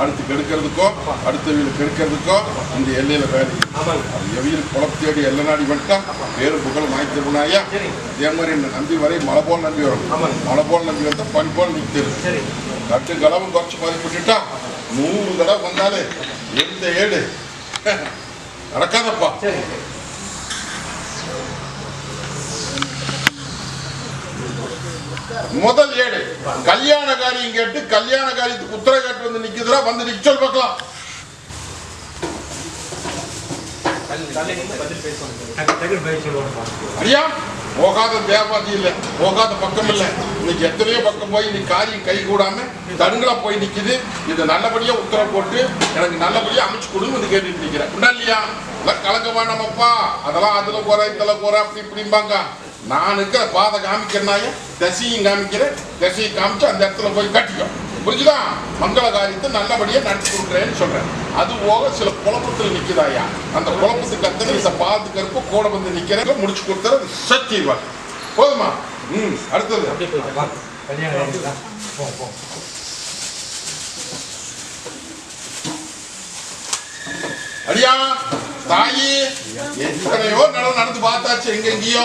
அடுத்து கெடுக்கிறதுக்கோ அடுத்த வீடு கெடுக்கிறதுக்கோ இந்த எல்லையில வேலை எவையில் குளம் தேடி எல்லை நாடி வந்துட்டா பேரு புகழ் மாய்த்திருந்தாயா அதே மாதிரி இந்த நம்பி வரை மழை போல் நம்பி வரும் மழை போல் நம்பி வந்தா பனி போல் நிற்கிறது. கட்டு கலவும் குறைச்சு மதிப்பிட்டுட்டா நூறு தடவை வந்தாலே எந்த ஏடு? நடக்காதப்பா. முதல் ஏடு. கல்யாண காரியம் கேட்டு கல்யாண காரியத்துக்கு உத்தர கேட்டு வந்து நிக்குதுடா வந்து நிக்க சொல் பார்க்கலாம். ஐயா போகாத தேவாதி இல்ல போகாத பக்கம் இல்ல. இன்னைக்கு எத்தனையோ பக்கம் போய் இன்னைக்கு காரியம் கை கூடாம தடுங்களா போய் நிக்குது. இது நல்லபடியா உத்தரவு போட்டு எனக்கு நல்லபடியா அமைச்சு கொடுங்கன்னு கேட்டுட்டு நிக்கிறேன். உண்டா இல்லையா? எல்லாம் வேண்டாமப்பா அதெல்லாம் அதுல குறை இதுல குறை அப்படி இப்படிம்பாங்க. நான் இருக்கிற பாதை காமிக்கிறனாய தசையும் காமிக்கிறேன் தசையை காமிச்சு அந்த இடத்துல போய் கட்டிக்கோ புரிஞ்சுதா? மங்கள காரியத்தை நல்லபடியா நடத்தி கொடுக்குறேன்னு சொல்றேன். அது போக சில குழப்பத்தில் நிக்குதாயா? அந்த குழப்பத்துக்கு அத்தனை இந்த பாதத்துக்கு இருப்ப கூட வந்து நிக்கிறேன். முடிச்சு கொடுத்துறது சத்தியவா போதுமா? ம் அடுத்தது. அடியா தாயி எத்தனையோ நிலம் நடந்து பார்த்தாச்சு எங்கெங்கயோ.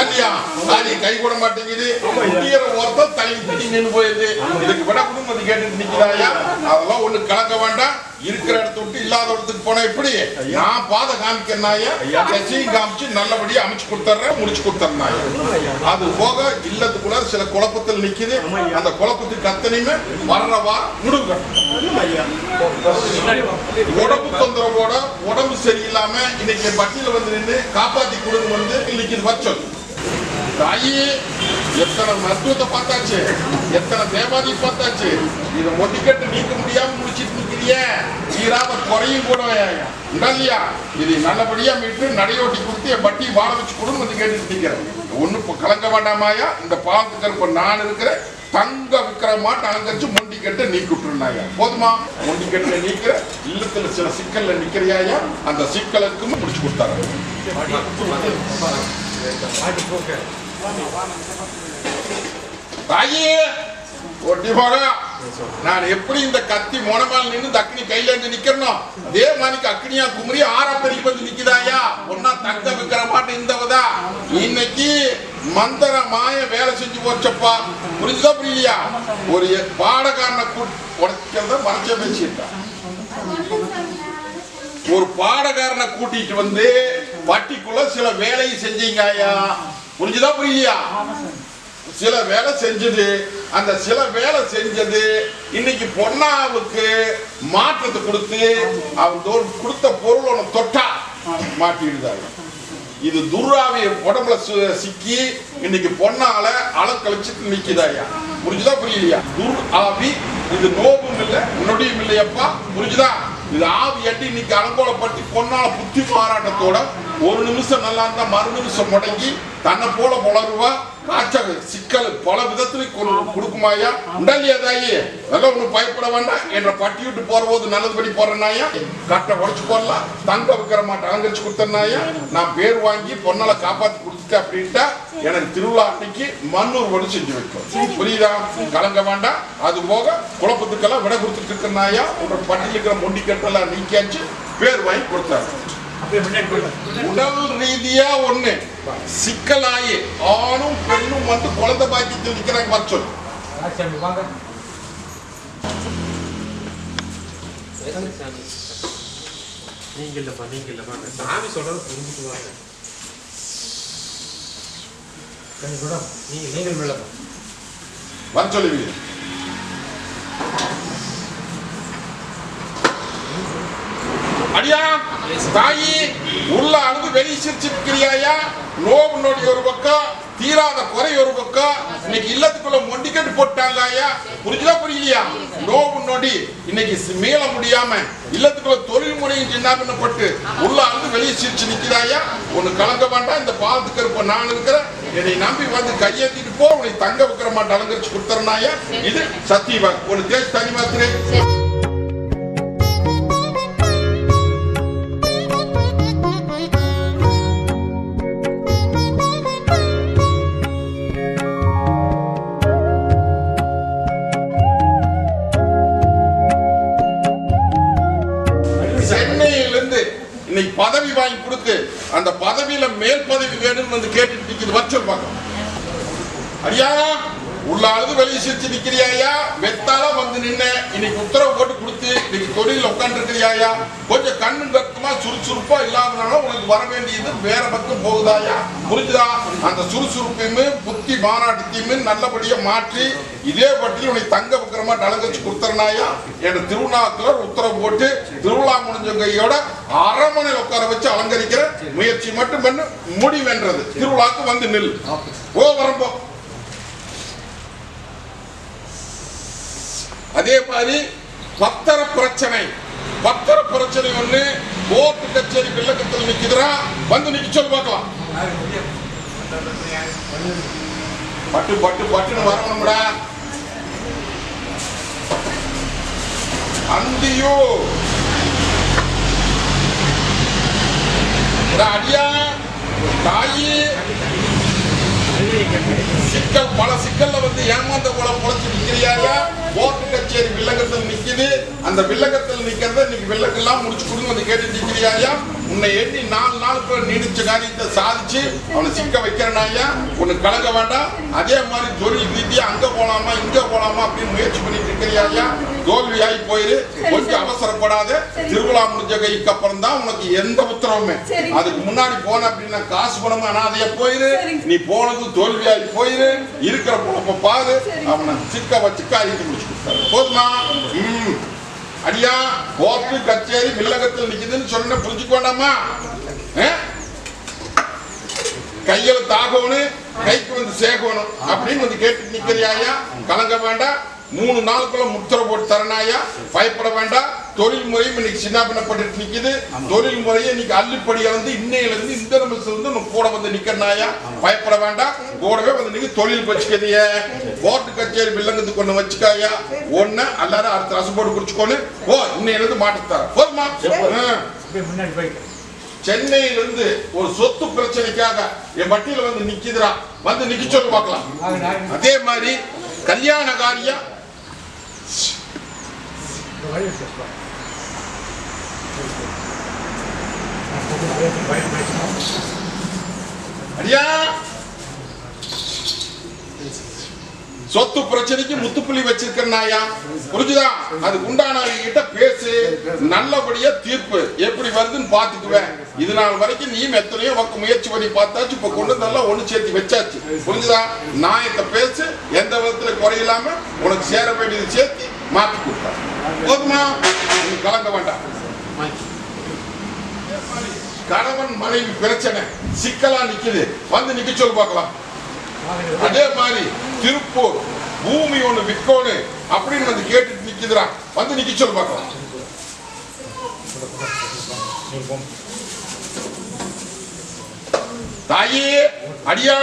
இல்லையா தாலி கை கூட மாட்டேங்குது. முடியற ஒருத்தம் தலை நின்று போயிருது இதுக்கு விட குடும்பத்தை கேட்டுட்டு நிக்கிறாயா? அதெல்லாம் ஒண்ணு கலக்க வேண்டாம். இருக்கிற இடத்த விட்டு இல்லாத இடத்துக்கு போனா எப்படி? நான் பாதை காமிக்கிறனாயா? கட்சியும் காமிச்சு நல்லபடியா அமைச்சு கொடுத்துட்றேன் முடிச்சு கொடுத்துறேன் அது போக இல்லத்துக்குள்ள சில குழப்பத்தில் நிக்குது. அந்த குழப்பத்துக்கு அத்தனையுமே வர்றவா முடுங்க. உடம்பு தொந்தரவோட உடம்பு சரியில்லாம இன்னைக்கு பட்டியல வந்து நின்று காப்பாத்தி கொடுங்க வந்து இன்னைக்கு வச்சோம். தாயி எத்தனை மருத்துவத்தை பார்த்தாச்சு எத்தனை தேவாதி பார்த்தாச்சு இதை மொட்டிக்கட்டு நீக்க முடியாம முடிச்சிட்டு நிக்கிறிய தீராத குறையும் கூட இல்லையா இது நல்லபடியா மீட்டு நடையோட்டி கொடுத்து என் பட்டி வாழ வச்சு கொடுன்னு வந்து கேட்டுட்டு நிக்கிறேன் ஒண்ணு இப்ப கலங்க வேண்டாமாயா இந்த பாவத்துக்கு இப்ப நான் இருக்கிறேன் தங்க விக்கிரமாட்டு அலங்கரிச்சு மொண்டி கட்டு நீக்கி விட்டுருந்தாங்க போதுமா மொண்டி கட்டுல நீக்கிற இல்லத்துல சில சிக்கல்ல நிக்கிறியாயா அந்த சிக்கலுக்கும் முடிச்சு கொடுத்தாங்க தாயி ஒட்டி போக நான் எப்படி இந்த கத்தி மொனமால் நின்று தக்கினி கையில இருந்து நிக்கிறனோ? அதே மாதிரிக்கு அக்னியா குமரி ஆறா பெரிய வந்து நிக்குதாயா ஒன்னா தங்க விக்கிற மாட்டேன் இந்தவதா? இன்னைக்கு மந்திர மாய வேலை செஞ்சு போச்சப்பா. புரிஞ்சுதா புரியலையா? ஒரு பாடகாரனை உடைக்கிறத மறைச்ச பேசிட்டான் ஒரு பாடகாரனை கூட்டிட்டு வந்து பட்டிக்குள்ள சில வேலையை செஞ்சீங்க ஐயா. புரிஞ்சுதா புரியலையா சில வேலை செஞ்சது அந்த சில வேலை செஞ்சது இன்னைக்கு பொன்னாவுக்கு மாற்றத்தை கொடுத்து அவன் கொடுத்த பொருள் ஒன்று தொட்டா மாட்டிடுதாங்க இது துர்ராவி உடம்புல சிக்கி இன்னைக்கு பொண்ணால அளக்கழிச்சிட்டு நிக்குதாயா புரிஞ்சுதா புரியலையா? துர் ஆவி இது நோபும் இல்லை நொடியும் இல்லையப்பா புரிஞ்சுதா? இது ஆவி எட்டி இன்னைக்கு அலங்கோலப்பட்டு பொண்ணால புத்தி மாறாட்டத்தோட ஒரு நிமிஷம் நல்லா இருந்தா மறு நிமிஷம் முடங்கி தன்னை போல புலருவா காய்ச்சல் சிக்கல் பல விதத்துல கொடு- கொடுக்குமாயா உண்டல்லையா தாயி அதெல்லாம் ஒண்ணு பயப்பட வேண்டாம். என்ற பட்டியிட்டு போற போது நல்லதுபடி போறேன்னாயா கட்டை உடச்சு போடலாம் தங்க வைக்கிற மாட்டை அலங்கரிச்சு கொடுத்தனாயா நான் பேர் வாங்கி பொண்ணால காப்பாத்தி கொடுத்துட்டேன் அப்படின்ட்டா எனக்கு திருவிழா அன்னைக்கு மண்ணூர் வடு செஞ்சு வைக்கும். புரியுதா? கலங்க வேண்டாம். அது போக குழப்பத்துக்கெல்லாம் விட கொடுத்துட்டு இருக்கிறனாயா உங்க பட்டியல் இருக்கிற மொண்டி கட்டெல்லாம் நீக்கியாச்சு பேர் வாங்கி கொடுத்தாரு. உடல் ரீதியா ஒண்ணு. சிக்கலாயி. ஆணும் பெண்ணும் வந்து குழந்தை பாக்கியத்தில் நிக்கிறாங்க வர சொல்லு. நீங்க இல்லப்பா நீங்க இல்லப்பா சாமி சொல்றது புரிஞ்சுட்டு வாங்க. நீங்க நீங்கள் மேலப்பா வர சொல்லுவீங்க அடியா தாயி உள்ள அழுது வெளி சிரிச்சிருக்கிறியாயா நோவு நொடி ஒரு பக்கம் தீராத குறை ஒரு பக்கம் இன்னைக்கு இல்லத்துக்குள்ள மொண்டிக்கட்டு போட்டாங்க ஐயா புரிஞ்சுதா புரியலையா? நோவு நொடி. இன்னைக்கு மீள முடியாம இல்லத்துக்குள்ள தொழில் முறையும் சின்னாபின்னப்பட்டு உள்ள அழுது வெளியே சிரிச்சு நிக்கிறாயா ஒன்னு கலங்க வேண்டாம் இந்த பாலத்துக்கு இருப்ப நான் இருக்கிறேன். என்னை நம்பி வந்து கையேத்திட்டு போ உன்னை தங்க வைக்கிற மாட்டேன் அலங்கரிச்சு கொடுத்துறனாயா இது சத்தியவான் ஒன்னு தேய்ச்சி தனி மாத்திரை இன்னைக்கு பதவி வாங்கி கொடுத்து அந்த பதவியில மேல் பதவி வேணும்னு வந்து கேட்டுட்டு நிக்குது வச்சல் பார்க்கலாம் ஐயா உள்ள அழுது வெளியே சிரிச்சு நிக்கிறியாயா வெத்தால வந்து நின்ன. இன்னைக்கு உத்தரவு போட்டு கொடுத்து இன்னைக்கு தொழில உட்காந்து இருக்கிறியாயா கொஞ்சம் கண்ணு கருத்துமா சுறுசுறுப்பா இல்லாதனால உனக்கு வர வேண்டியது வேற பக்கம் போகுதாயா புரிஞ்சுதா? அந்த சுறுசுறுப்பையும் புத்தி மாநாட்டத்தையும் நல்லபடியா மாற்றி இதே பட்டியல் உனக்கு தங்க விக்கிரமா நலங்கச்சு கொடுத்துறனாயா என்ற திருவிழாக்கள் உத்தரவு போட்டு திருவிழா முடிஞ்ச கையோட அரமனையில் உட்கார வச்சு அலங்கரிக்கிற முயற்சி மட்டும் பண்ணு முடிவென்றது. திருவிழாக்கு வந்து நில் ஓ வரம்போ. அதே மாதிரி பத்திர பிரச்சனை. பத்திர பிரச்சனை ஒண்ணு கோர்ட் கச்சேரி வில்லக்கத்தில் நிக்குதுரா வந்து நிக்க சொல்லி பார்க்கலாம். பட்டு பட்டு பட்டுன்னு வரணும்டா. அந்தியோ. அடியா. தாயி. சிக்கல் பல சிக்கல்ல வந்து ஏமாந்த போல பொழைச்சு நிக்கிறியாயா ஓட்டு கச்சேரி வில்லங்கத்தில் நிக்குது. அந்த வில்லங்கத்தில் நிக்கிறத இன்னைக்கு வில்லக்கெல்லாம் முடிச்சு கொடுங்க. வந்து கேட்டு நிக்கிறியா உன்னை எண்ணி நாலு நாளுக்குள்ள நீடிச்ச காரியத்தை சாதிச்சு அவனை சிக்க வைக்கிறனாயா உன்னை கலங்க வேண்டாம். அதே மாதிரி தொழில் ரீதியா அங்க போலாமா இங்க போலாமா அப்படின்னு முயற்சி பண்ணிட்டு இருக்கிறியாயா தோல்வியாகி போயிரு. கொஞ்சம் அவசரப்படாத. திருவிழா முடிஞ்ச கைக்கு அப்புறம் தான் உனக்கு எந்த உத்தரவுமே. அதுக்கு முன்னாடி போன அப்படின்னா காசு பணமா அனாதையா போயிரு. நீ போனது தோல்வியாகி போயிரு. இருக்கிற பொழப்ப பாரு. அவனை சிக்க வச்சு காரியத்தை முடிச்சு கொடுத்தாரு போதுமா? அடியா கோர்ட்டு கச்சேரி வில்லகத்தில் நிக்குதுன்னு சொன்ன புரிஞ்சுக்க வேண்டாமா? ஆ? கையில தாகணும் கைக்கு வந்து சேகணும் அப்படின்னு வந்து கேட்டு நிக்கிறியா கலங்க வேண்டாம். மூணு நாளுக்குள்ள முத்திரை போட்டு தரணாயா பயப்பட வேண்டாம். தொழில் முறையும் இன்னைக்கு சின்ன பின்னப்பட்டு நிக்குது. தொழில் முறையை இன்னைக்கு அள்ளிப்படி இழந்து இன்னையில இருந்து இந்த நிமிஷத்துல இருந்து உனக்கு கூட வந்து நிக்கிறனாயா? பயப்பட வேண்டாம். கூடவே வந்து நீங்க தொழில் வச்சுக்கதிய கோர்ட்டு கச்சேரி வில்லங்கத்துக்கு ஒண்ணு வச்சுக்காயா ஒண்ணு எல்லாரும் அடுத்த ரசம் போட்டு குடிச்சுக்கோன்னு. ஓ இன்னையில இருந்து மாட்டுத்தார போதுமா? சென்னையிலிருந்து ஒரு சொத்து பிரச்சனைக்காக என் வட்டியில வந்து நிக்குதுடா. வந்து நிக்க சொல்லி பார்க்கலாம். அதே மாதிரி கல்யாண காரியம் ஐயா சொத்து பிரச்சனைக்கு முத்துப்புள்ளி வச்சிருக்கா புரிஞ்சுதா? அதுக்கு உண்டான கிட்ட பேசு. நல்லபடியா தீர்ப்பு. எப்படி வருதுன்னு பாத்துக்குவேன் இது நாள் வரைக்கும் நீ எத்தனையோ பக்கம் முயற்சி பண்ணி பார்த்தாச்சு. இப்ப கொண்டு நல்லா ஒண்ணு சேர்த்து வச்சாச்சு. புரிஞ்சுதா? நாயத்தை பேசு. எந்த விதத்துல குறையில்லாம உனக்கு சேர வேண்டியது சேர்த்து மாத்தி கொடுத்தா போதுமா? நீ கலங்க வேண்டாம். கணவன் மனைவி பிரச்சனை. சிக்கலா நிக்குது. வந்து நிக்க சொல்லு பார்க்கலாம். அதே மாதிரி திருப்பூர் பூமி ஒண்ணு விற்கணும் அப்படின்னு வந்து கேட்டுட்டு நிக்குதுடா. வந்து நிக்க சொல்லு பார்க்கலாம். தாயே அடியா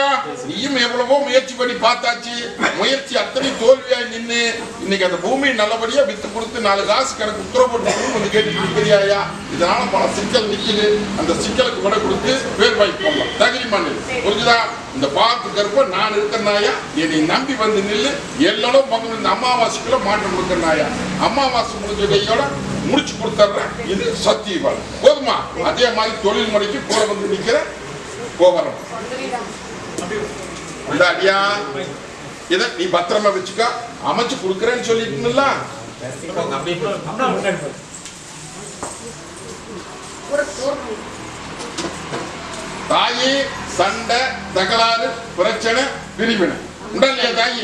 நீயும் எவ்வளவோ முயற்சி பண்ணி பார்த்தாச்சு. முயற்சி அத்தனை தோல்வியாய் நின்னு இன்னைக்கு அந்த பூமி நல்லபடியா வித்து கொடுத்து நாலு காசு கணக்கு உத்தரவு போட்டு கொஞ்சம் வந்து இதனால பல சிக்கல் நிக்குது. அந்த சிக்கலுக்கு விட கொடுத்து பேர் வாங்கி போடலாம் தகுதி மண்ணு. புரிஞ்சுதா? இந்த பாத்து கருப்ப நான் இருக்கிறனாயா என்னை நம்பி வந்து நில்லு. எல்லாரும் பங்கு இந்த அமாவாசைக்குள்ள மாற்றம் கொடுக்கிறனாயா அமாவாசை முடிஞ்ச கையோட முடிச்சு கொடுத்துட்றேன் இது சத்தியவாள் போதுமா? அதே மாதிரி தொழில் முறைக்கு கூட வந்து நிக்கிறேன். கோவரம். உள்ள அடியா இத நீ பத்திரமா வச்சுக்க. அமைச்சு கொடுக்குறேன்னு சொல்லிட்டுல தாயி சண்டை தகராறு பிரச்சனை பிரிவினை. உண்டா இல்லையா தாயி?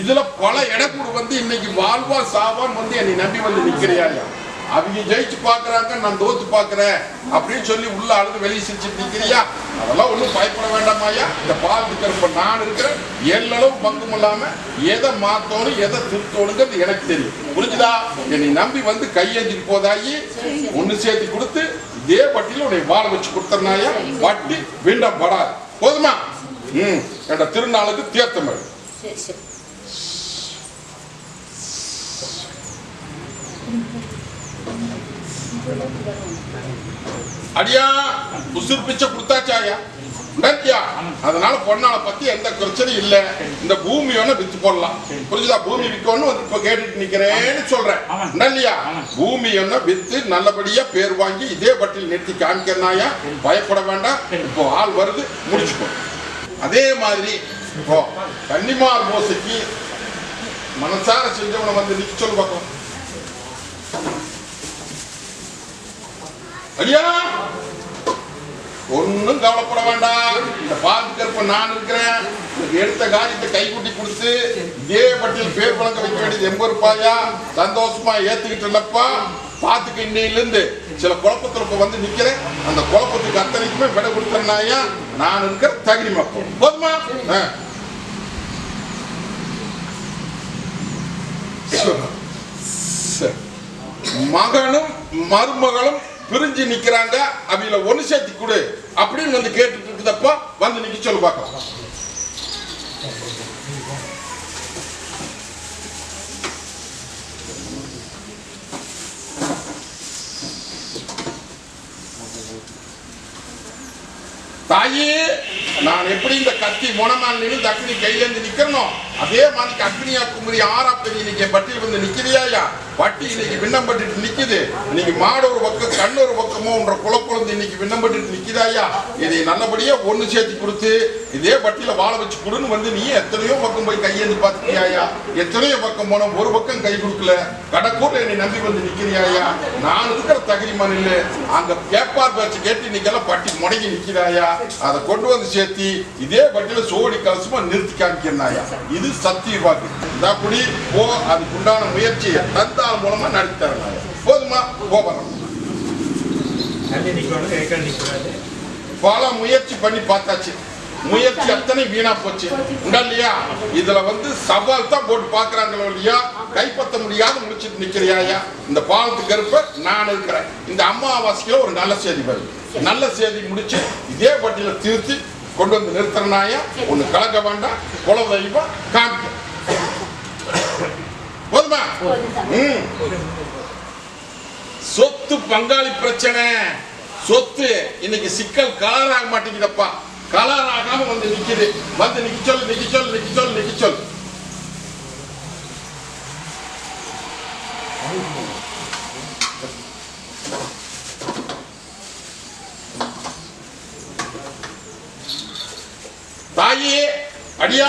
இதுல பல இடக்கூடு வந்து இன்னைக்கு வாழ்வா சாவான் வந்து என்னை நம்பி வந்து நிக்கிறியாயா அவங்க ஜெயிச்சு பாக்குறாங்க நான் தோத்து பாக்குறேன் அப்படின்னு சொல்லி உள்ள அழுது வெளியே சிரிச்சுட்டு நிக்கிறியா? அதெல்லாம் ஒண்ணும் பயப்பட வேண்டாமாயா இந்த பால் இருக்கிறப்ப நான் இருக்கிறேன். எல்லளவு பங்கும் இல்லாம எதை மாத்தணும் எதை திருத்தோணுங்கிறது எனக்கு தெரியும். புரிஞ்சுதா? என்னை நம்பி வந்து கையேந்திட்டு போதாயி ஒண்ணு சேர்த்து கொடுத்து இதே வட்டியில உன்னை வாழ வச்சு கொடுத்தனாயா வட்டி வீண்டம் படாது. போதுமா? ம். என்ற திருநாளுக்கு தீர்த்தமிழ் சரி சரி. அடியா உசுர் பிச்சை கொடுத்தாச்சாயா அதனால பொண்ணால பத்தி எந்த பிரச்சனையும் இல்ல. இந்த பூமி வேணா வித்து போடலாம். புரிஞ்சுதா? பூமி விற்கணும் வந்து இப்ப கேட்டுட்டு நிக்கிறேன்னு சொல்றேன். உண்டா இல்லையா பூமி என்ன வித்து நல்லபடியா பேர் வாங்கி இதே பட்டியல் நிறுத்தி காமிக்கிறனாயா பயப்பட வேண்டாம். இப்போ ஆள் வருது. முடிச்சுக்கோ. அதே மாதிரி இப்போ கன்னிமார் மோசைக்கு மனசார செஞ்சவனை வந்து நிக்க சொல்லு பார்க்கலாம் ஐயா ஒன்னும் கவலைப்பட வேண்டாம். இந்த பாதுகாப்பு நான் இருக்கிறேன். எடுத்த காரியத்தை கைகூட்டி கொடுத்து இதே பட்டியல் பேர் வழங்க வைக்க வேண்டியது எண்பது ரூபாயா சந்தோஷமா ஏத்துக்கிட்டலப்பா பாத்துக்க இன்னையிலிருந்து சில குழப்பத்துல இப்ப வந்து நிக்கிறேன். அந்த குழப்பத்துக்கு அத்தனைக்குமே விட கொடுத்தனாயா நான் இருக்கிற தகுதி மக்கள். போதுமா? மகனும் மருமகளும் பிரிஞ்சு நிக்கிறாங்க. அவங்கள ஒன்று சேர்த்து கொடு. அப்படின்னு வந்து கேட்டுட்டு இருக்குதப்பா வந்து நிக்க சொல்லு பார்க்கலாம் தாயே நான் எப்படி இந்த கத்தி முனமான்னு நின்று அக்னி கையில அதே மாதிரி அக்னியா குமரி ஆறா பெரிய இன்னைக்கு பட்டியல் வந்து நிக்கிறியாயா வட்டி இன்னைக்கு விண்ணப்பட்டு நிக்குது. இன்னைக்கு மாடு ஒரு பக்கம் கண் ஒரு பக்கமோன்ற குழப்பம் இன்னைக்கு விண்ணப்பட்டு நிக்குதாயா இதை நல்லபடியா ஒண்ணு சேர்த்து கொடுத்து இதே பட்டியல வாழ வச்சு கொடுன்னு வந்து நீ எத்தனையோ பக்கம் போய் கையேந்து பார்த்துக்கியாயா எத்தனையோ பக்கம் போனோம் ஒரு பக்கம் கை கொடுக்கல. கடக்கூர்ல என்னை நம்பி வந்து நிக்கிறியாயா நான் இருக்கிற தகுதி இல்ல. அந்த பேப்பார் பேச்சு கேட்டு இன்னைக்கெல்லாம் பட்டி முடங்கி நிக்கிறாயா அதை கொண்டு வந்து சேர்த்தி இதே பட்டியல சோடி கலசமா நிறுத்தி காமிக்கிறாயா இது சத்திய வாக்கு இந்த குடி போ அதுக்கு உண்டான முயற்சியை தந்தால் மூலமா நடத்தி தரனாயா போதுமா நிற்கக்கூடாது பல முயற்சி பண்ணி பார்த்தாச்சு. முயற்சி அத்தனை வீணா போச்சு. உண்டா இல்லையா? இதுல வந்து சவால் தான் போட்டு பாக்குறாங்களோ இல்லையா? கைப்பற்ற முடியாத முடிச்சிட்டு நிக்கிறியாயா இந்த பாலத்துக்கு கருப்ப நான் இருக்கிறேன். இந்த அம்மாவாசைக்குல ஒரு நல்ல செய்தி வருது. நல்ல செய்தி முடிச்சு இதே பட்டியல திருத்தி கொண்டு வந்து நிறுத்துறனாயா? ஒன்று கலக்க வேண்டாம் குல தெய்வம் காமிக்க போதுமா? சொத்து பங்காளி பிரச்சனை. சொத்து இன்னைக்கு சிக்கல் கலர் ஆக மாட்டேங்குதப்பா கலர் ஆகாம வந்து நிக்குது. வந்து நிக்க சொல் நிக்க சொல் நிக்க சொல் நிக்க சொல் தாயே அடியா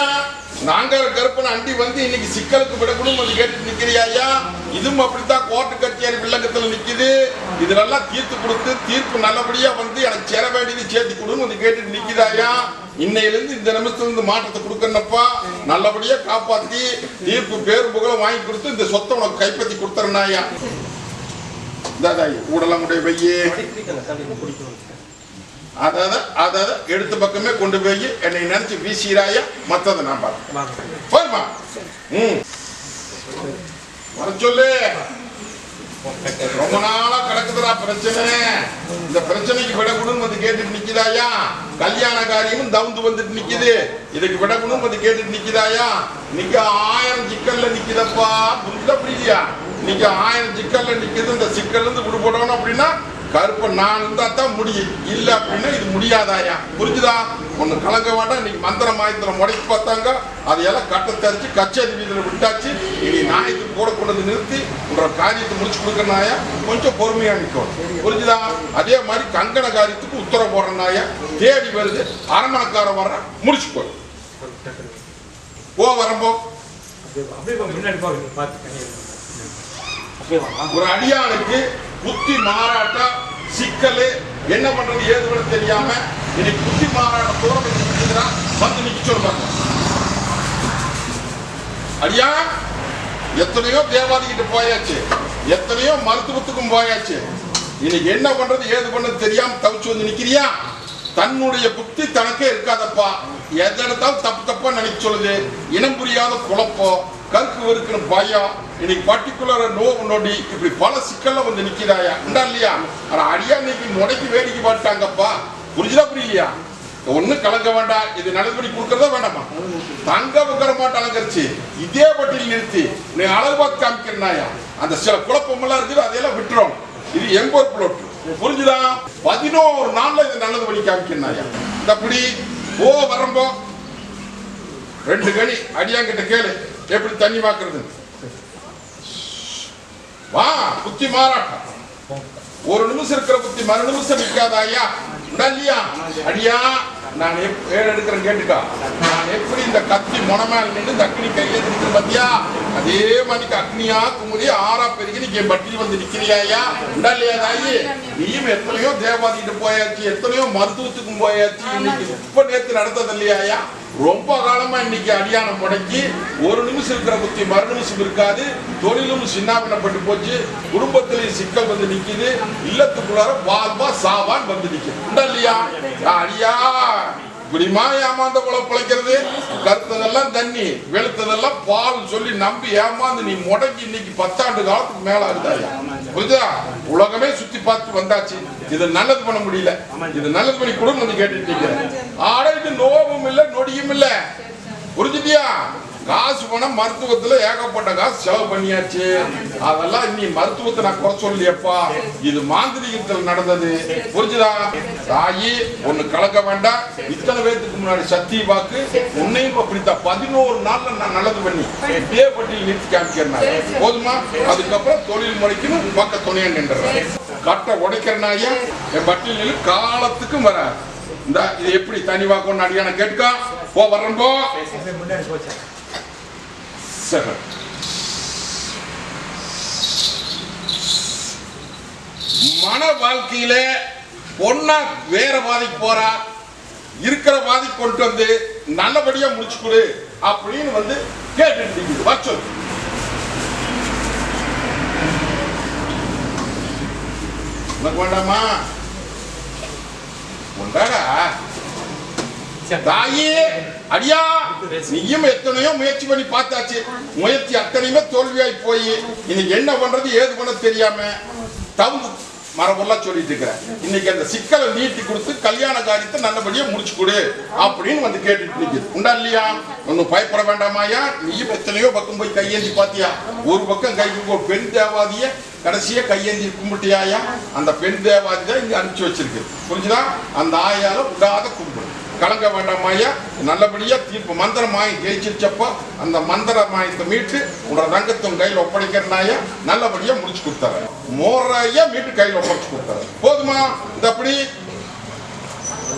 நாங்கள் கருப்பனை அண்டி வந்து இன்னைக்கு சிக்கலுக்கு விடக்கூடும் வந்து கேட்டு நிக்கிறியா இதுவும் அப்படித்தான் கோர்ட்டு கச்சேரி வில்லங்கத்துல நிக்குது. இதெல்லாம் தீர்த்து கொடுத்து தீர்ப்பு நல்லபடியா வந்து எனக்கு சேர வேண்டியது சேர்த்து கொடுன்னு வந்து கேட்டு நிக்குதாயா இன்னையில இருந்து இந்த நிமிஷத்துல இருந்து மாற்றத்தை கொடுக்கணப்பா நல்லபடியா காப்பாத்தி தீர்ப்பு பேர் புகழ வாங்கி கொடுத்து இந்த சொத்தை உனக்கு கைப்பற்றி கொடுத்துறனாயா தாதாயி ஊடலாம் உடைய வையே. அதாவது அதாவது எடுத்த பக்கமே கொண்டு போய் என்னை நினைச்சு வீசிறாயா மற்றதை நான் பார்ப்பேன். ம். வர சொல்லு. ரொம்ப நாளா கிடக்குதுடா பிரச்சனை. இந்த பிரச்சனைக்கு விடக்கணும் வந்து கேட்டுட்டு நிக்கிறாயா கல்யாண காரியமும் தவுந்து வந்துட்டு நிக்குது. இதுக்கு விடக்கணும் வந்து கேட்டுட்டு நிக்குதாயா? நிக்க ஆயிரம் சிக்கல்ல நிக்குதப்பா. புரியுதா புரியலையா இன்னைக்கு ஆயிரம் சிக்கல்ல நிக்குது. இந்த சிக்கல்ல இருந்து விடுபடணும் அப்படின்னா கருப்பை நான் இருந்தா தான் முடியும். இல்ல அப்படின்னா இது முடியாதாயா? புரிஞ்சுதா? ஒண்ணு கலங்க வேண்டாம். இன்னைக்கு மந்திர மாயத்துல முடக்கி பார்த்தாங்க. அதையெல்லாம் கட்ட தரிச்சு கச்சேரி வீதியில விட்டாச்சு. இனி நாயத்துக்கு கூட கொண்டு வந்து நிறுத்தி உன்னோட காரியத்தை முடிச்சு கொடுக்கறனாயா? கொஞ்சம் பொறுமையா நிற்கும் புரிஞ்சுதா? அதே மாதிரி கங்கண காரியத்துக்கு உத்தரவு போடுறனாயா? தேடி வருது. அரமணக்காரன் வர்ற. முடிச்சு போய் போ வரம்போ. ஒரு அடியானுக்கு புத்தி மாறாட்டா சிக்கல் என்ன பண்றது ஏது பண்ண தெரியாம இன்னைக்கு புத்தி மாறான தூரம் வந்து நிக்க சொல்லுவாங்க அடியா எத்தனையோ தேவாதிகிட்ட போயாச்சு எத்தனையோ மருத்துவத்துக்கும் போயாச்சு. இன்னைக்கு என்ன பண்றது ஏது பண்றது தெரியாம தவிச்சு வந்து நிக்கிறியா? தன்னுடைய புத்தி தனக்கே இருக்காதப்பா. எதெடுத்தாலும் தப்பு தப்பா நினைக்க சொல்லுது. இனம் புரியாத குழப்பம் கருக்கு வெறுக்கிற பயம் இன்னைக்கு பர்டிகுலரா நோ நொடி இப்படி பல சிக்கல்ல வந்து நிக்கிறாயா? உண்டா இல்லையா? ஆனா அடியா இன்னைக்கு முடக்கி வேடிக்கை பாட்டாங்கப்பா புரிஞ்சுதா புரியலையா? ஒண்ணும் கலங்க வேண்டாம் இது நல்லபடி கொடுக்கறதா வேண்டாமா? தங்க வைக்கிற மாட்டு அலங்கரிச்சு இதே பட்டியல் நிறுத்தி நீ அழகு பார்த்து காமிக்கிறனாயா? அந்த சில குழப்பமெல்லாம் இருக்குது அதையெல்லாம் விட்டுரும் இது எங்கோர் புலோட்டு புரிஞ்சுதா? பதினோரு நாள்ல இது நல்லது பண்ணி காமிக்கிறனாயா? இந்த அப்படி ஓ வரம்போ. ரெண்டு கணி அடியாங்கிட்ட கேளு. எப்படி தண்ணி பாக்குறதுன்னு. வா புத்தி மாறாட்டம் ஒரு நிமிஷம் இருக்கிற புத்தி மறு நிமிஷம் நிற்காத ஐயா. இல்லையா? அடியா நான் எப்- ஏறு எடுக்கிறேன் கேட்டுக்கா. நான் எப்படி இந்த கத்தி முனமேல நின்று இந்த அக்னி கையில நிற்கிறேன் பத்தியா? அதே மாதிரி அக்னியா குமுறி ஆறா பெருகி நீங்க என் வந்து நிக்கிறியா ஐயா. உண்டா இல்லையா தாயி? நீயும் எத்தனையோ தேவாதிகிட்ட போயாச்சு எத்தனையோ மருத்துவத்துக்கும் போயாச்சு. இன்னைக்கு இப்ப நேற்று நடந்தது இல்லையா ஐயா? ரொம்ப காலமா இன்னைக்கு அடியானம் முடக்கி ஒரு நிமிஷம் இருக்கிற புத்தி மறு நிமிஷம் இருக்காது. தொழிலும் சின்னாபின்னப்பட்டு போச்சு. குடும்பத்திலேயும் சிக்கல் வந்து நிக்குது. இல்லத்துக்குள்ளார வாழ்வா சாவான் வந்து நிக்குது. உண்டா இல்லையா? அடியா. இப்படிமா ஏமாந்த போல பிழைக்கிறது. கருத்ததெல்லாம் தண்ணி வெளுத்ததெல்லாம் பால் சொல்லி நம்பி ஏமாந்து நீ முடக்கி இன்னைக்கு பத்தாண்டு காலத்துக்கு மேல இருந்தாயா புரியுதா உலகமே சுத்தி பார்த்து வந்தாச்சு. இது நல்லது பண்ண முடியல. இது நல்லது பண்ணி கொடுன்னு வந்து கேட்டுட்டு நிக்கிறேன். ஆனா இது இல்லை நொடியும் இல்ல. புரிஞ்சுட்டியா? காசு பணம் மருத்துவத்துல ஏகப்பட்ட காசு செலவு பண்ணியாச்சு. அதெல்லாம் நீ மருத்துவத்தை நான் குறை சொல்லியப்பா இது மாந்திரிகத்தில் நடந்தது. புரிஞ்சுதா? தாயி ஒண்ணு கலக்க வேண்டாம். இத்தனை பேத்துக்கு முன்னாடி சக்தி வாக்கு. உன்னையும் அப்படித்தான். பதினோரு நாள்ல நான் நல்லது பண்ணி. இதே பட்டியல் நிறுத்தி காமிக்கிறேன் போதுமா? அதுக்கப்புறம் தொழில் முறைக்கணும் பக்க துணையா நின்றுறேன் கட்டை உடைக்கிறனாயே என் பட்டியல் காலத்துக்கும் வர இந்த இது எப்படி தனி வாக்கணும் அடியான கேட்கா போ வர்றேன் போ. அப்படியே சரி. மன வாழ்க்கையில பொண்ணா வேற பாதைக்கு போறா இருக்கிற பாதைக்கு கொண்டு வந்து நல்லபடியா முடிச்சு கொடு அப்படின்னு வந்து கேட்டு வச்சு உனக்கு வேண்டாமா? தாயே அடியா நீயும் எத்தனையோ முயற்சி பண்ணி பார்த்தாச்சு. முயற்சி அத்தனையுமே தோல்வியாய் போய். இன்னைக்கு என்ன பண்றது ஏது பண்ண தெரியாம தவுந்து மரபெல்லாம் சொல்லிட்டு இருக்கிறேன் இன்னைக்கு அந்த சிக்கலை நீட்டி கொடுத்து கல்யாண காரியத்தை நல்லபடியா முடிச்சு கொடு அப்படின்னு வந்து கேட்டுட்டு நிக்குது. உண்டா இல்லையா? ஒன்னும் பயப்பட வேண்டாமாயா? நீயும் எத்தனையோ பக்கம் போய் கையேந்தி பாத்தியா? ஒரு பக்கம் கை ஒரு பெண் தேவாதிய கடைசியாக கையேந்தி கும்பிட்டியாயா? அந்த பெண் தேவாதி தான் இங்கே அனுப்பிச்சு வச்சிருக்கு. புரிஞ்சுதா? அந்த ஆயால விடாத கும்பிடு. கலங்க வேண்டாம் நல்லபடியாக தீர்ப்பு. மந்திர மாயம் ஜெயிச்சிருச்சப்போ அந்த மந்திர மாயத்தை மீட்டு உன்னோட ரங்கத்தின் கையில் ஒப்படைக்கிறனாயா நல்லபடியாக முடிச்சு கொடுத்தாரு. மோரையா மீட்டு கையில் ஒப்படைச்சு கொடுத்தாரு. போதுமா? இந்த அப்படி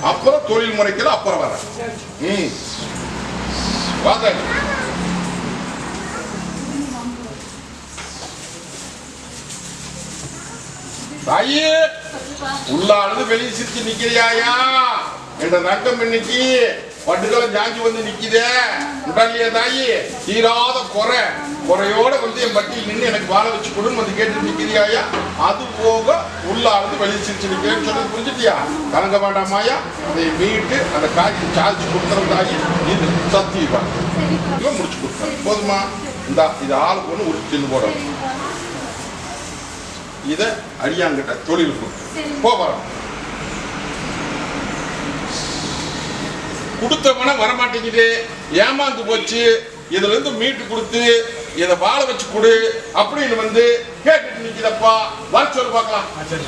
அப்புறம் தொழில் முறைக்கிற அப்புறம் வர ம். வாங்க. தாயே உள்ள வெளியே சிரிச்சு நிக்கிறியாயா? என்ற ரங்கம் இன்னைக்கு பட்டுக்களை ஜாஞ்சி வந்து நிக்குதே. உடல்லையே தாயி தீராத குறை. குறையோட வந்து என் பட்டியல் நின்று எனக்கு வாழ வச்சு கொடுன்னு வந்து கேட்டு நிக்கிறியாயா? அது போக உள்ள அழுது வெளியே சிரிச்சு நிக்கிறேன்னு சொல்லி புரிஞ்சுட்டியா? கலங்க வேண்டாமாயா அதை மீட்டு அந்த காய்ச்சி சார்ஜ் கொடுத்துற தாயி. இது சத்தியமா? முடிச்சு கொடுத்தாரு போதுமா? இந்த இது ஆளுக்கு ஒன்று உரிச்சு தின்னு போடணும். இதை அடியாங்கிட்ட தொழில் கொடுத்து போகிறோம் கொடுத்தவன வரமாட்டேங்குது. ஏமாந்து போச்சு. இதுல இருந்து மீட்டு கொடுத்து இதை வாழ வச்சு கொடு. அப்படின்னு வந்து கேட்டுட்டு நிக்குதப்பா வர சொல்லு பார்க்கலாம். சரி?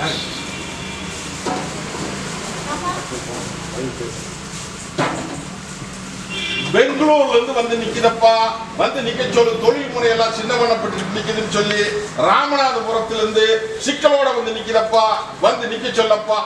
பெங்களூர்ல இருந்து வந்து நிக்குதப்பா. வந்து நிக்க சொல்லு தொழில் முறையெல்லாம் சின்ன பண்ணப்பட்டு நிக்குதுன்னு சொல்லி ராமநாதபுரத்துல இருந்து சிக்கலோட வந்து நிக்குதப்பா. வந்து நிக்க சொல்லப்பா.